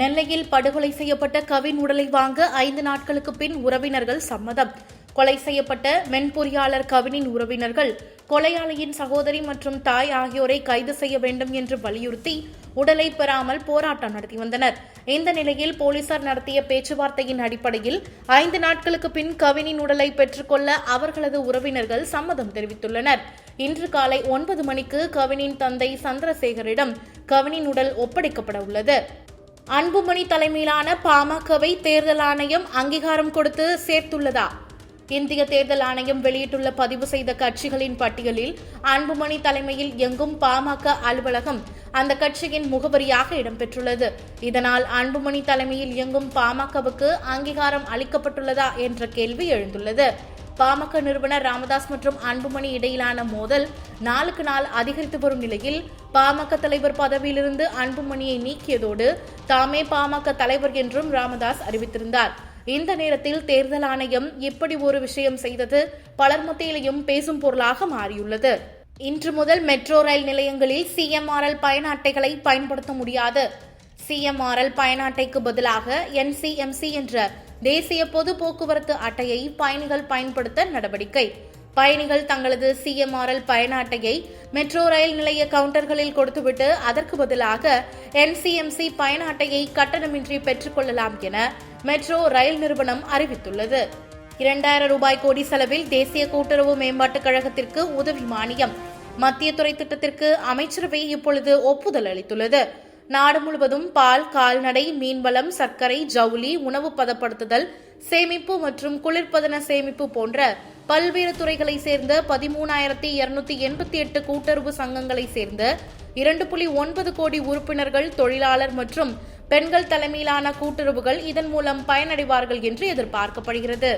நெல்லையில் படுகொலை செய்யப்பட்ட கவின் உடலை வாங்க ஐந்து நாட்களுக்கு பின் உறவினர்கள் சம்மதம். கொலை செய்யப்பட்ட மென்பொறியாளர் கவினின் உறவினர்கள் கொலையாளியின் சகோதரி மற்றும் தாய் ஆகியோரை கைது செய்ய வேண்டும் என்று வலியுறுத்தி உடலை பெறாமல் போராட்டம் நடத்தி வந்தனர். இந்த நிலையில் போலீசார் நடத்திய பேச்சுவார்த்தையின் அடிப்படையில் ஐந்து நாட்களுக்கு பின் கவினின் உடலை பெற்றுக்கொள்ள அவர்களது உறவினர்கள் சம்மதம் தெரிவித்துள்ளனர். இன்று காலை ஒன்பது மணிக்கு கவினின் தந்தை சந்திரசேகரிடம் கவினின் உடல் ஒப்படைக்கப்பட உள்ளது. அன்புமணி தலைமையிலான பாமகவை தேர்தல் ஆணையம் அங்கீகாரம் கொடுத்து சேர்த்துள்ளதா? இந்திய தேர்தல் ஆணையம் வெளியிட்டுள்ள பதிவு செய்த கட்சிகளின் பட்டியலில் அன்புமணி தலைமையில் எங்கும் பாமக அலுவலகம் அந்த கட்சியின் முகவரியாக இடம்பெற்றுள்ளது. இதனால் அன்புமணி தலைமையில் இயங்கும் பாமகவுக்கு அங்கீகாரம் அளிக்கப்பட்டுள்ளதா என்ற கேள்வி எழுந்துள்ளது. பாமக நிறுவனர் ராமதாஸ் மற்றும் அன்புமணி இடையிலான மோதல் நாளுக்கு நாள் அதிகரித்து வரும் நிலையில் பாமக தலைவர் பதவியிலிருந்து அன்புமணியை நீக்கியதோடு தாமே பாமக தலைவர் என்றும் ராமதாஸ் அறிவித்திருந்தார். இந்த நேரத்தில் தேர்தல் ஆணையம் இப்படி ஒரு விஷயம் செய்தது பலர் மத்தியிலையும் பேசும் பொருளாக மாறியுள்ளது. இன்று முதல் மெட்ரோ ரயில் நிலையங்களில் சிஎம்ஆர்எல் பயண அட்டைகளை பயன்படுத்த முடியாது. சிஎம்ஆர்எல் பயண அட்டைக்கு பதிலாக என்சிஎம்சி என்ற தேசிய பொது போக்குவரத்து அட்டையை பயணிகள் பயன்படுத்த நடவடிக்கை. பயணிகள் தங்களது சிஎம்ஆர்எல் பயண அட்டையை மெட்ரோ ரயில் நிலைய கவுண்டர்களில் கொடுத்துவிட்டு அதற்கு பதிலாக என்சிஎம்சி பயண அட்டையை கட்டணமின்றி பெற்றுக்கொள்ளலாம் என மெட்ரோ ரயில் நிறுவனம் அறிவித்துள்ளது. இரண்டாயிரம் ரூபாய் கோடி செலவில் தேசிய கூட்டுறவு மேம்பாட்டுக் கழகத்திற்கு உதவி மானியம். மத்திய துறை திட்டத்திற்கு அமைச்சரவை இப்பொழுது ஒப்புதல் அளித்துள்ளது. நாடு முழுவதும் பால் கால்நடை மீன்வளம் சர்க்கரை ஜவுளி உணவு பதப்படுத்துதல் சேமிப்பு மற்றும் குளிர்பதன சேமிப்பு போன்ற பல்வேறு துறைகளை சேர்ந்த பதிமூணாயிரத்தி இருநூத்தி எண்பத்தி எட்டு கூட்டுறவு சங்கங்களை சேர்ந்த இரண்டு புள்ளி ஒன்பது கோடி உறுப்பினர்கள் தொழிலாளர் மற்றும் பெண்கள் தலைமையிலான கூட்டுறவுகள் இதன் மூலம் பயனடைவார்கள் என்று எதிர்பார்க்கப்படுகிறது.